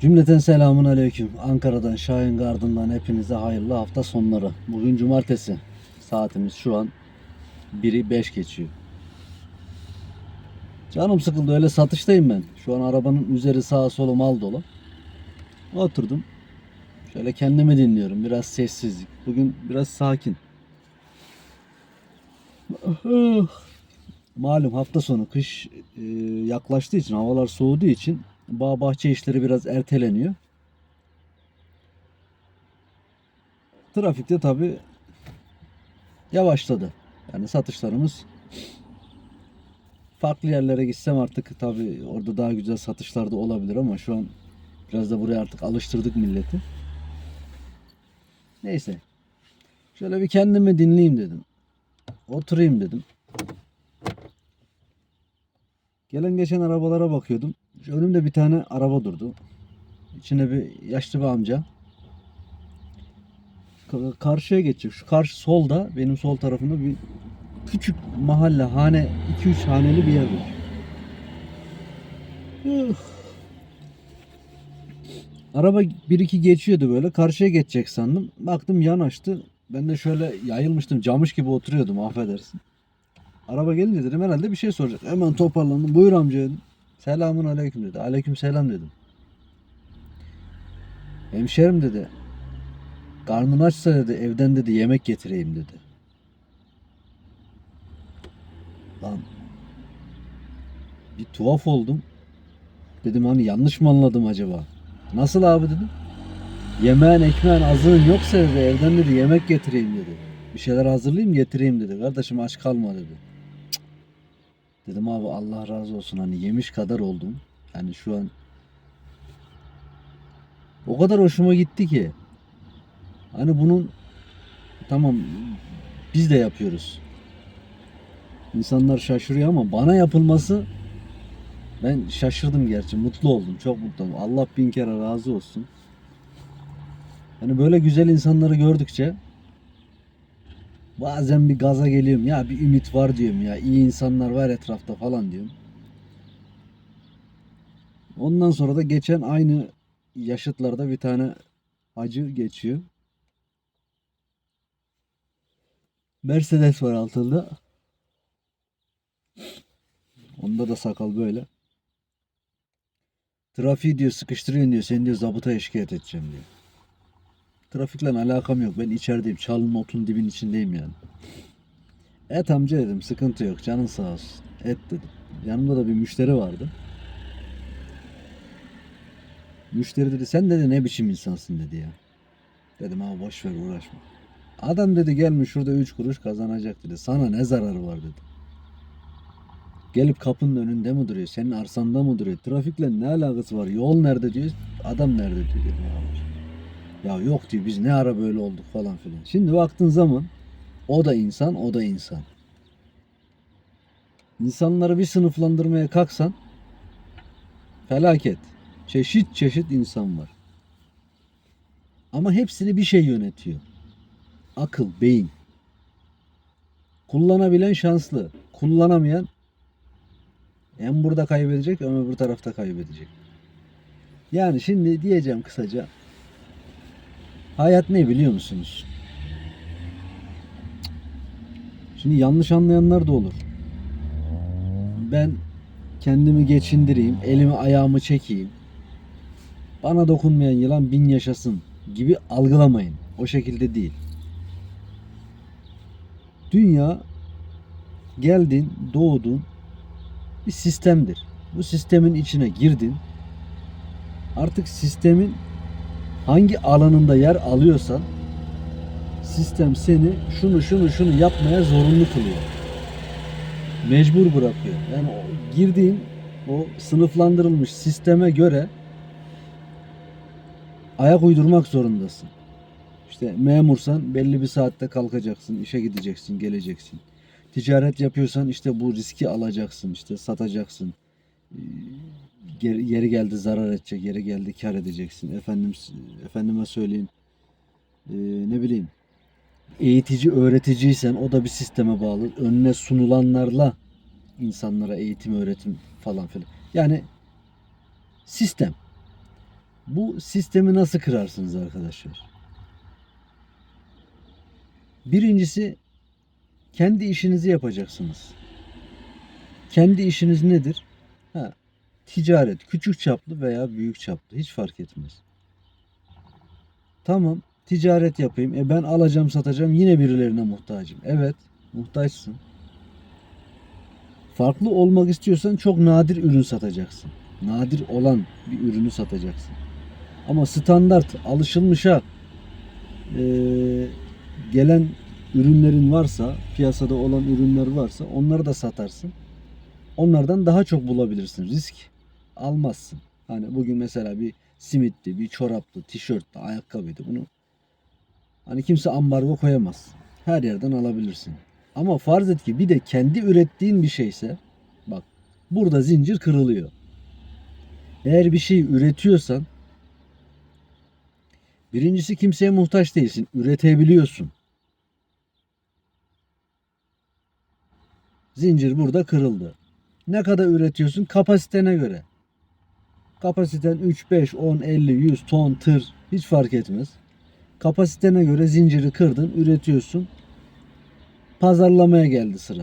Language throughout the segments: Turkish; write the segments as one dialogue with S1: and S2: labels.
S1: Cümleten selamun aleyküm. Ankara'dan Şahin Gardın'dan hepinize hayırlı hafta sonları. Bugün cumartesi. Saatimiz şu an 1'i 5 geçiyor. Canım sıkıldı öyle satıştayım ben. Şu an arabanın üzeri sağa solu mal dolu. Oturdum. Şöyle kendimi dinliyorum. Biraz sessizlik. Bugün biraz sakin. Malum hafta sonu kış e, yaklaştığı için havalar soğuduğu için bağ bahçe işleri biraz erteleniyor. Trafikte tabi yavaşladı. Yani satışlarımız farklı yerlere gitsem artık tabi orada daha güzel satışlar da olabilir ama şu an biraz da buraya artık alıştırdık milleti. Neyse. Şöyle bir kendimi dinleyeyim dedim. Oturayım dedim. Gelen geçen arabalara bakıyordum. Önümde bir tane araba durdu. İçinde bir yaşlı bir amca. Ka- Karşıya geçecek. Şu karşı solda benim sol tarafımda bir küçük mahalle hane 2-3 haneli bir yer var. Araba bir iki geçiyordu böyle. Karşıya geçecek sandım. Baktım yanaştı. Ben de şöyle yayılmıştım. Camış gibi oturuyordum affedersin. Araba gelince dedim herhalde bir şey soracak. Hemen toparlandım. Buyur amca dedim. Selamun aleyküm dedi. Aleyküm selam dedim. Hemşerim dedi. Karnın açsa dedi evden dedi yemek getireyim dedi. Lan bir tuhaf oldum. Dedim hani yanlış mı anladım acaba? Nasıl abi dedim. Yemeğin ekmeğin azığın yoksa dedi evden dedi yemek getireyim dedi. Bir şeyler hazırlayayım getireyim dedi. Kardeşim aç kalma dedi. Dedim abi Allah razı olsun hani yemiş kadar oldum. Yani şu an o kadar hoşuma gitti ki. Hani bunun tamam biz de yapıyoruz. İnsanlar şaşırıyor ama bana yapılması ben şaşırdım gerçi. Mutlu oldum. Çok mutlu oldum. Allah bin kere razı olsun. Hani böyle güzel insanları gördükçe bazen bir gaza geliyorum. Ya bir ümit var diyorum ya. iyi insanlar var etrafta falan diyorum. Ondan sonra da geçen aynı yaşıtlarda bir tane acı geçiyor. Mercedes var altında. Onda da sakal böyle. Trafiği diyor sıkıştırıyorsun diyor. Seni diyor zabıta şikayet edeceğim diyor. Trafikle alakam yok. Ben içerideyim. Çalın otun dibin içindeyim yani. Et amca dedim. Sıkıntı yok. Canın sağ olsun. Et dedim. Yanımda da bir müşteri vardı. Müşteri dedi sen dedi ne biçim insansın dedi ya. Dedim abi boş ver uğraşma. Adam dedi gelmiş şurada 3 kuruş kazanacak dedi. Sana ne zararı var dedi. Gelip kapının önünde mi duruyor? Senin arsanda mı duruyor? Trafikle ne alakası var? Yol nerede diyor. Adam nerede diyor. "Ya Ya yok diyor biz ne ara böyle olduk falan filan. Şimdi baktığın zaman o da insan o da insan. İnsanları bir sınıflandırmaya kalksan felaket. Çeşit çeşit insan var. Ama hepsini bir şey yönetiyor. Akıl, beyin. Kullanabilen şanslı. Kullanamayan hem burada kaybedecek hem öbür tarafta kaybedecek. Yani şimdi diyeceğim kısaca. Hayat ne biliyor musunuz? Şimdi yanlış anlayanlar da olur. Ben kendimi geçindireyim, elimi ayağımı çekeyim. Bana dokunmayan yılan bin yaşasın gibi algılamayın. O şekilde değil. Dünya geldin, doğdun, bir sistemdir. Bu sistemin içine girdin. Artık sistemin hangi alanında yer alıyorsan sistem seni şunu şunu şunu yapmaya zorunlu kılıyor. Mecbur bırakıyor. Yani girdiğin o sınıflandırılmış sisteme göre ayak uydurmak zorundasın. İşte memursan belli bir saatte kalkacaksın, işe gideceksin, geleceksin. Ticaret yapıyorsan işte bu riski alacaksın, işte satacaksın. Yeri geldi zarar edecek, yeri geldi kar edeceksin. Efendim, efendime söyleyeyim. ee, ne bileyim. Eğitici, öğreticiysen o da bir sisteme bağlı. Önüne sunulanlarla insanlara eğitim, öğretim falan filan. Yani sistem. Bu sistemi nasıl kırarsınız arkadaşlar? Birincisi kendi işinizi yapacaksınız. Kendi işiniz nedir? Ticaret, küçük çaplı veya büyük çaplı hiç fark etmez. Tamam, ticaret yapayım. E ben alacağım, satacağım, yine birilerine muhtacım. Evet, muhtaçsın. Farklı olmak istiyorsan çok nadir ürün satacaksın. Nadir olan bir ürünü satacaksın. Ama standart, alışılmışa e, gelen ürünlerin varsa, piyasada olan ürünler varsa onları da satarsın. Onlardan daha çok bulabilirsin. Risk almazsın. Hani bugün mesela bir simitti, bir çoraptı, tişörttü, ayakkabıydı. Bunu hani kimse ambargo koyamaz. Her yerden alabilirsin. Ama farz et ki bir de kendi ürettiğin bir şeyse bak burada zincir kırılıyor. Eğer bir şey üretiyorsan birincisi kimseye muhtaç değilsin. Üretebiliyorsun. Zincir burada kırıldı. Ne kadar üretiyorsun? Kapasitene göre. Kapasiten 3, 5, 10, 50, 100 ton, tır hiç fark etmez. Kapasitene göre zinciri kırdın, üretiyorsun. Pazarlamaya geldi sıra.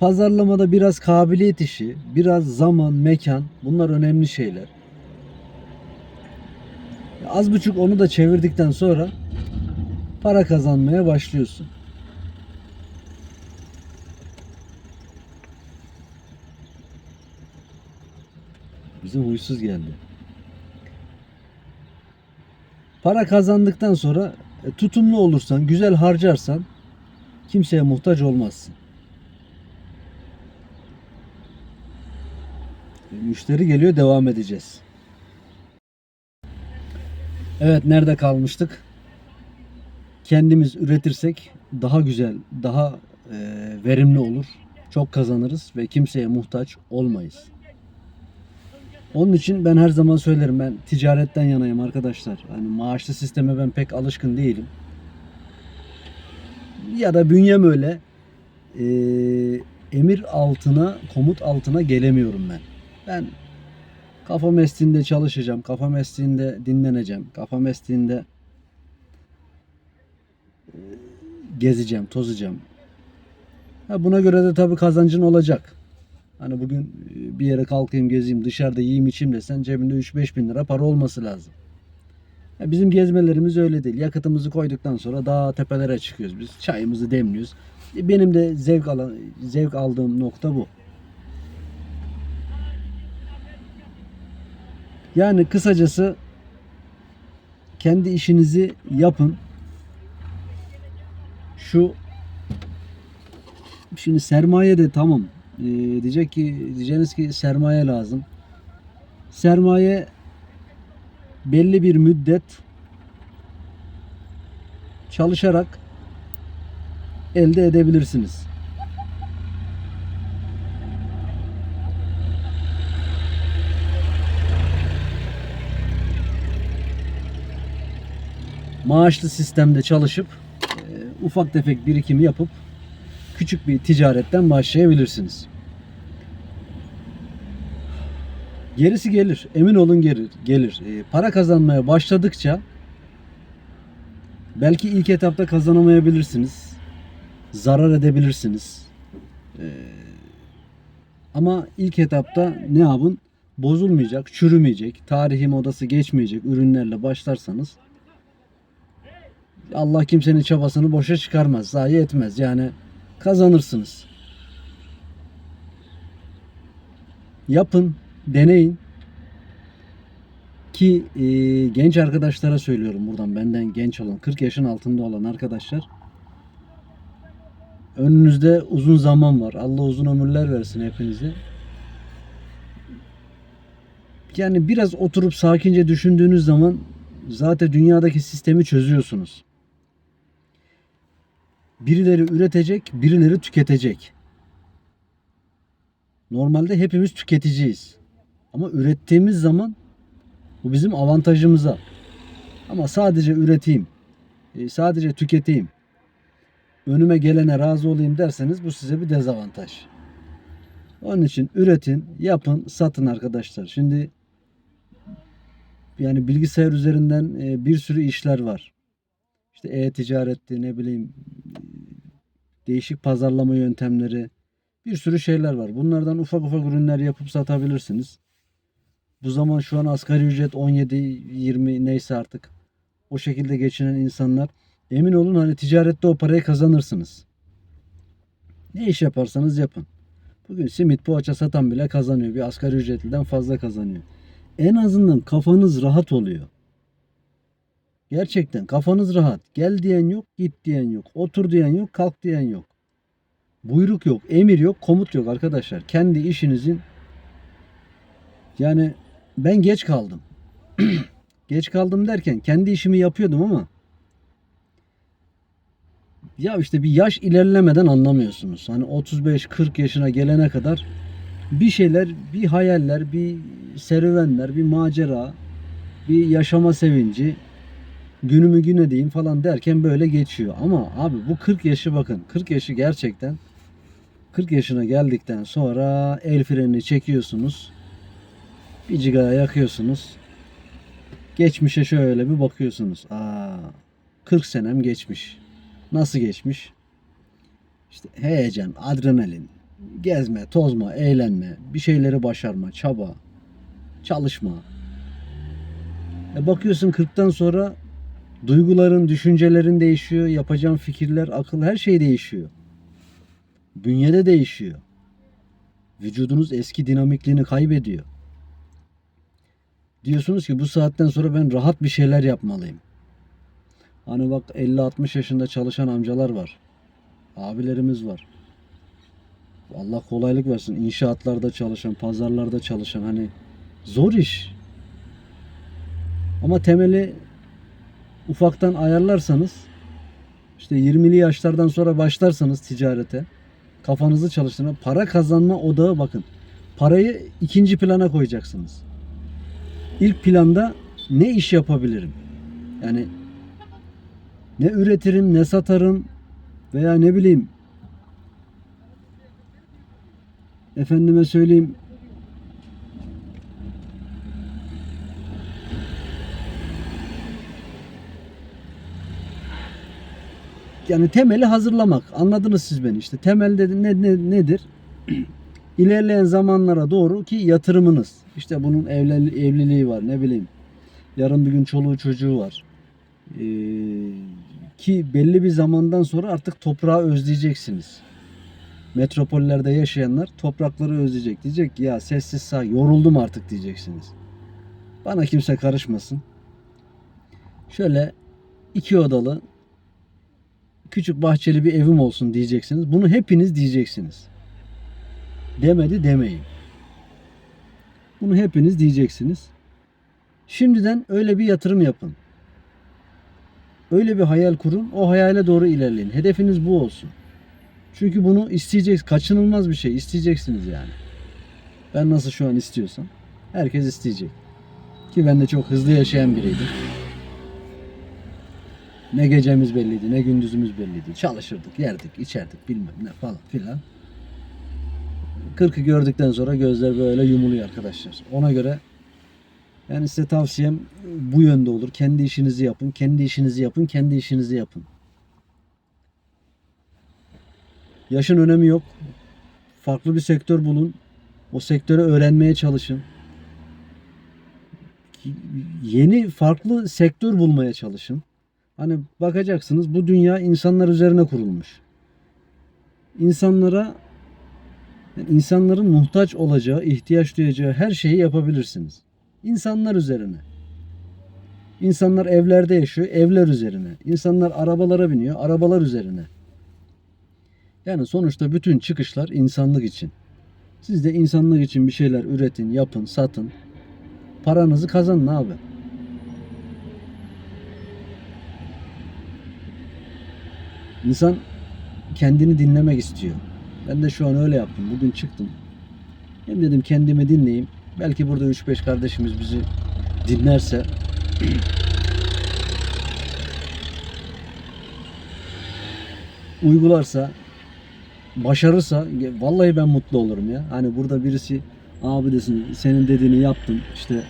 S1: Pazarlamada biraz kabiliyet işi, biraz zaman, mekan bunlar önemli şeyler. Az buçuk onu da çevirdikten sonra para kazanmaya başlıyorsun. Bizim huysuz geldi. Para kazandıktan sonra e, tutumlu olursan, güzel harcarsan kimseye muhtaç olmazsın. E, Müşteri geliyor, devam edeceğiz. Evet, nerede kalmıştık? Kendimiz üretirsek daha güzel, daha e, verimli olur. Çok kazanırız ve kimseye muhtaç olmayız. Onun için ben her zaman söylerim ben ticaretten yanayım arkadaşlar. Hani maaşlı sisteme ben pek alışkın değilim. Ya da bünyem öyle. Ee, emir altına, komut altına gelemiyorum ben. Ben kafam estiğinde çalışacağım. Kafam estiğinde dinleneceğim. Kafam estiğinde e, gezeceğim, tozacağım. Ha buna göre de tabii kazancın olacak. Hani bugün e, bir yere kalkayım gezeyim dışarıda yiyeyim içeyim desen cebinde 3-5 bin lira para olması lazım. Ya bizim gezmelerimiz öyle değil. Yakıtımızı koyduktan sonra daha tepelere çıkıyoruz biz. Çayımızı demliyoruz. E, Benim de zevk alan, zevk aldığım nokta bu. Yani kısacası kendi işinizi yapın. Şu şimdi sermaye de tamam ee, diyecek ki diyeceğiniz ki sermaye lazım. Sermaye belli bir müddet çalışarak elde edebilirsiniz. Maaşlı sistemde çalışıp e, ufak tefek birikimi yapıp küçük bir ticaretten başlayabilirsiniz. Gerisi gelir. Emin olun gelir. gelir. E, para kazanmaya başladıkça belki ilk etapta kazanamayabilirsiniz. Zarar edebilirsiniz. E, ama ilk etapta ne yapın? Bozulmayacak, çürümeyecek, tarihi modası geçmeyecek ürünlerle başlarsanız Allah kimsenin çabasını boşa çıkarmaz, zayi etmez. Yani kazanırsınız. Yapın, deneyin. Ki e, genç arkadaşlara söylüyorum buradan benden genç olan 40 yaşın altında olan arkadaşlar önünüzde uzun zaman var. Allah uzun ömürler versin hepinize. Yani biraz oturup sakince düşündüğünüz zaman zaten dünyadaki sistemi çözüyorsunuz. Birileri üretecek, birileri tüketecek. Normalde hepimiz tüketiciyiz. Ama ürettiğimiz zaman bu bizim avantajımıza. Ama sadece üreteyim, e, sadece tüketeyim, önüme gelene razı olayım derseniz bu size bir dezavantaj. Onun için üretin, yapın, satın arkadaşlar. Şimdi yani bilgisayar üzerinden e, bir sürü işler var. İşte e-ticaretti ne bileyim değişik pazarlama yöntemleri bir sürü şeyler var. Bunlardan ufak ufak ürünler yapıp satabilirsiniz. Bu zaman şu an asgari ücret 17-20 neyse artık o şekilde geçinen insanlar emin olun hani ticarette o parayı kazanırsınız. Ne iş yaparsanız yapın. Bugün simit poğaça satan bile kazanıyor. Bir asgari ücretliden fazla kazanıyor. En azından kafanız rahat oluyor. Gerçekten kafanız rahat. Gel diyen yok, git diyen yok. Otur diyen yok, kalk diyen yok. Buyruk yok, emir yok, komut yok arkadaşlar. Kendi işinizin yani ben geç kaldım. geç kaldım derken kendi işimi yapıyordum ama ya işte bir yaş ilerlemeden anlamıyorsunuz. Hani 35-40 yaşına gelene kadar bir şeyler, bir hayaller, bir serüvenler, bir macera, bir yaşama sevinci, günümü gün edeyim falan derken böyle geçiyor. Ama abi bu 40 yaşı bakın. 40 yaşı gerçekten 40 yaşına geldikten sonra el frenini çekiyorsunuz. Bir cigara yakıyorsunuz. Geçmişe şöyle bir bakıyorsunuz. Aa, 40 senem geçmiş. Nasıl geçmiş? İşte heyecan, adrenalin, gezme, tozma, eğlenme, bir şeyleri başarma, çaba, çalışma. E bakıyorsun 40'tan sonra duyguların, düşüncelerin değişiyor, yapacağın fikirler, akıl her şey değişiyor. Bünyede değişiyor. Vücudunuz eski dinamikliğini kaybediyor. Diyorsunuz ki bu saatten sonra ben rahat bir şeyler yapmalıyım. Hani bak 50-60 yaşında çalışan amcalar var. Abilerimiz var. Allah kolaylık versin. İnşaatlarda çalışan, pazarlarda çalışan hani zor iş. Ama temeli ufaktan ayarlarsanız işte 20'li yaşlardan sonra başlarsanız ticarete kafanızı çalıştırma para kazanma odağı bakın. Parayı ikinci plana koyacaksınız. İlk planda ne iş yapabilirim? Yani ne üretirim, ne satarım veya ne bileyim efendime söyleyeyim yani temeli hazırlamak. Anladınız siz beni işte. Temel dedi ne, ne nedir? İlerleyen zamanlara doğru ki yatırımınız. İşte bunun evli, evliliği var ne bileyim. Yarın bir gün çoluğu çocuğu var. Ee, ki belli bir zamandan sonra artık toprağı özleyeceksiniz. Metropollerde yaşayanlar toprakları özleyecek. Diyecek ya sessiz sağ yoruldum artık diyeceksiniz. Bana kimse karışmasın. Şöyle iki odalı küçük bahçeli bir evim olsun diyeceksiniz. Bunu hepiniz diyeceksiniz. Demedi demeyin. Bunu hepiniz diyeceksiniz. Şimdiden öyle bir yatırım yapın. Öyle bir hayal kurun. O hayale doğru ilerleyin. Hedefiniz bu olsun. Çünkü bunu isteyeceksiniz. Kaçınılmaz bir şey. isteyeceksiniz yani. Ben nasıl şu an istiyorsam herkes isteyecek. Ki ben de çok hızlı yaşayan biriydim. Ne gecemiz belliydi, ne gündüzümüz belliydi. Çalışırdık, yerdik, içerdik bilmem ne falan filan. 40'ı gördükten sonra gözler böyle yumuluyor arkadaşlar. Ona göre yani size tavsiyem bu yönde olur. Kendi işinizi yapın, kendi işinizi yapın, kendi işinizi yapın. Yaşın önemi yok. Farklı bir sektör bulun. O sektörü öğrenmeye çalışın. Yeni farklı sektör bulmaya çalışın. Hani bakacaksınız bu dünya insanlar üzerine kurulmuş. İnsanlara yani insanların muhtaç olacağı, ihtiyaç duyacağı her şeyi yapabilirsiniz. İnsanlar üzerine. İnsanlar evlerde yaşıyor, evler üzerine. İnsanlar arabalara biniyor, arabalar üzerine. Yani sonuçta bütün çıkışlar insanlık için. Siz de insanlık için bir şeyler üretin, yapın, satın. Paranızı kazanın abi. İnsan kendini dinlemek istiyor. Ben de şu an öyle yaptım. Bugün çıktım. Hem dedim kendimi dinleyeyim. Belki burada 3-5 kardeşimiz bizi dinlerse uygularsa başarırsa vallahi ben mutlu olurum ya. Hani burada birisi abi desin senin dediğini yaptım işte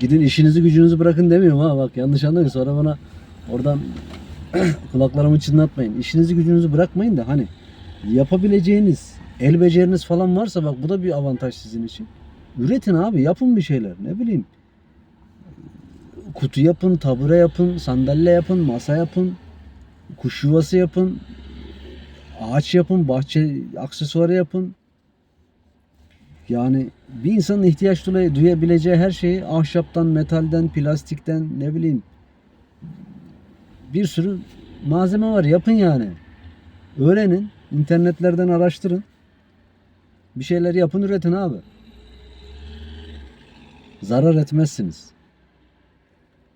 S1: gidin işinizi gücünüzü bırakın demiyorum ha bak yanlış anlamayın sonra bana oradan kulaklarımı çınlatmayın. İşinizi gücünüzü bırakmayın da hani yapabileceğiniz el beceriniz falan varsa bak bu da bir avantaj sizin için. Üretin abi yapın bir şeyler ne bileyim. Kutu yapın, tabure yapın, sandalye yapın, masa yapın, kuş yuvası yapın, ağaç yapın, bahçe aksesuarı yapın. Yani bir insanın ihtiyaç duyabileceği her şeyi ahşaptan, metalden, plastikten ne bileyim bir sürü malzeme var. Yapın yani. Öğrenin. internetlerden araştırın. Bir şeyler yapın, üretin abi. Zarar etmezsiniz.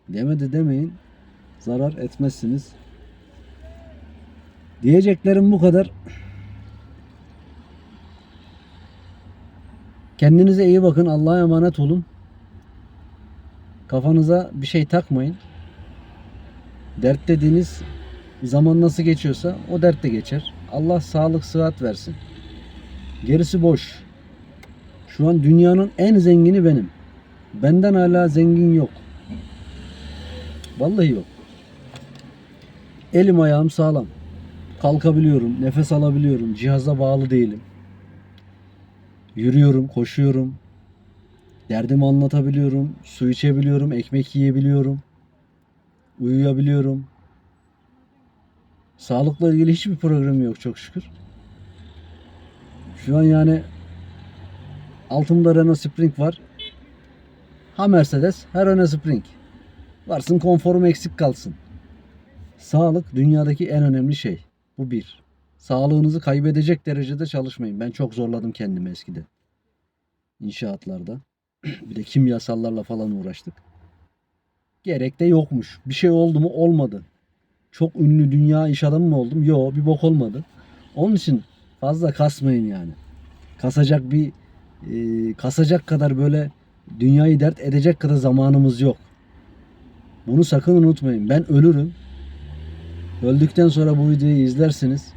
S1: Demedi demeyin. Zarar etmezsiniz. Diyeceklerim bu kadar. Kendinize iyi bakın. Allah'a emanet olun. Kafanıza bir şey takmayın. Dert dediğiniz zaman nasıl geçiyorsa o dert de geçer. Allah sağlık sıhhat versin. Gerisi boş. Şu an dünyanın en zengini benim. Benden hala zengin yok. Vallahi yok. Elim ayağım sağlam. Kalkabiliyorum, nefes alabiliyorum, cihaza bağlı değilim. Yürüyorum, koşuyorum. Derdimi anlatabiliyorum, su içebiliyorum, ekmek yiyebiliyorum. Uyuyabiliyorum. Sağlıkla ilgili hiçbir problemim yok çok şükür. Şu an yani altımda Renault Spring var. Ha Mercedes, ha Renault Spring. Varsın konforum eksik kalsın. Sağlık dünyadaki en önemli şey. Bu bir. Sağlığınızı kaybedecek derecede çalışmayın. Ben çok zorladım kendimi eskiden. İnşaatlarda. bir de kimyasallarla falan uğraştık. Gerek de yokmuş. Bir şey oldu mu? Olmadı. Çok ünlü dünya iş adamı mı oldum? Yok bir bok olmadı. Onun için fazla kasmayın yani. Kasacak bir e, kasacak kadar böyle dünyayı dert edecek kadar zamanımız yok. Bunu sakın unutmayın. Ben ölürüm. Öldükten sonra bu videoyu izlersiniz.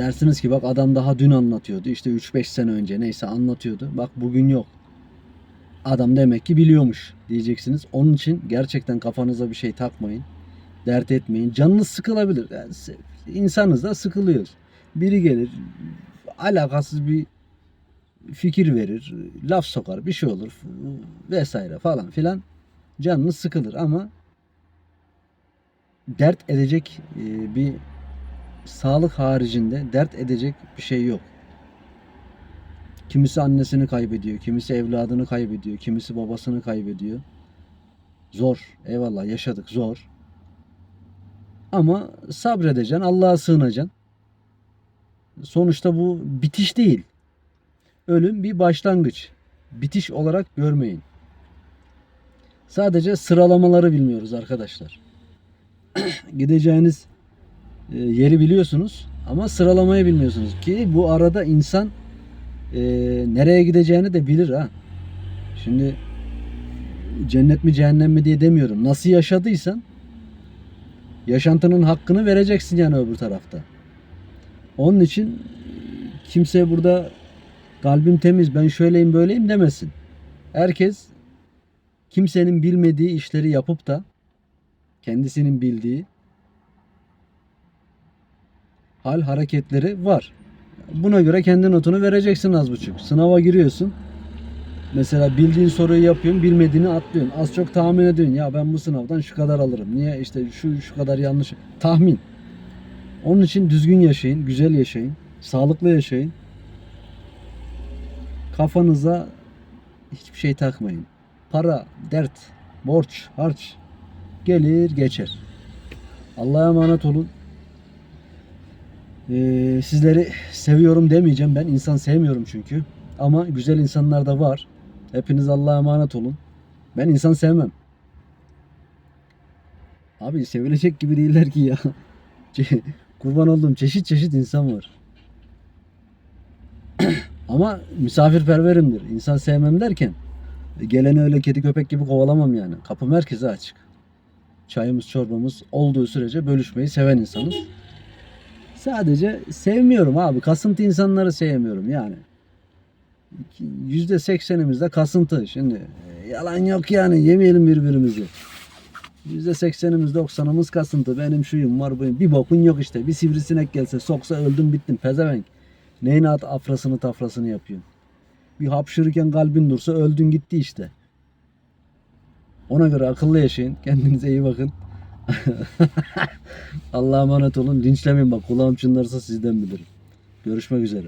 S1: Dersiniz ki bak adam daha dün anlatıyordu. İşte 3-5 sene önce neyse anlatıyordu. Bak bugün yok. Adam demek ki biliyormuş diyeceksiniz. Onun için gerçekten kafanıza bir şey takmayın. Dert etmeyin. Canınız sıkılabilir. Yani insanız da sıkılıyor. Biri gelir alakasız bir fikir verir, laf sokar, bir şey olur vesaire falan filan. Canınız sıkılır ama dert edecek bir sağlık haricinde dert edecek bir şey yok. Kimisi annesini kaybediyor, kimisi evladını kaybediyor, kimisi babasını kaybediyor. Zor. Eyvallah yaşadık zor. Ama sabredeceksin, Allah'a sığınacaksın. Sonuçta bu bitiş değil. Ölüm bir başlangıç. Bitiş olarak görmeyin. Sadece sıralamaları bilmiyoruz arkadaşlar. Gideceğiniz yeri biliyorsunuz ama sıralamayı bilmiyorsunuz ki bu arada insan e, nereye gideceğini de bilir ha. Şimdi cennet mi cehennem mi diye demiyorum. Nasıl yaşadıysan yaşantının hakkını vereceksin yani öbür tarafta. Onun için kimse burada kalbim temiz ben şöyleyim böyleyim demesin. Herkes kimsenin bilmediği işleri yapıp da kendisinin bildiği hal hareketleri var. Buna göre kendi notunu vereceksin az buçuk. Sınava giriyorsun. Mesela bildiğin soruyu yapıyorsun, bilmediğini atlıyorsun. Az çok tahmin ediyorsun. Ya ben bu sınavdan şu kadar alırım. Niye işte şu şu kadar yanlış. Tahmin. Onun için düzgün yaşayın, güzel yaşayın, sağlıklı yaşayın. Kafanıza hiçbir şey takmayın. Para, dert, borç, harç gelir geçer. Allah'a emanet olun. Ee, sizleri seviyorum demeyeceğim ben. insan sevmiyorum çünkü. Ama güzel insanlar da var. Hepiniz Allah'a emanet olun. Ben insan sevmem. Abi sevilecek gibi değiller ki ya. Kurban olduğum çeşit çeşit insan var. Ama misafirperverimdir. İnsan sevmem derken geleni öyle kedi köpek gibi kovalamam yani. Kapım herkese açık. Çayımız çorbamız olduğu sürece bölüşmeyi seven insanız. Sadece sevmiyorum abi. Kasıntı insanları sevmiyorum yani. Yüzde seksenimiz de kasıntı. Şimdi e, yalan yok yani yemeyelim birbirimizi. Yüzde seksenimiz doksanımız kasıntı. Benim şuyum var buyum. Bir bokun yok işte. Bir sivrisinek gelse soksa öldüm bittim. Pezevenk. Neyin at afrasını tafrasını yapıyorsun. Bir hapşırırken kalbin dursa öldün gitti işte. Ona göre akıllı yaşayın. Kendinize iyi bakın. Allah'a emanet olun. Linçlemeyin bak. Kulağım çınlarsa sizden bilirim. Görüşmek üzere.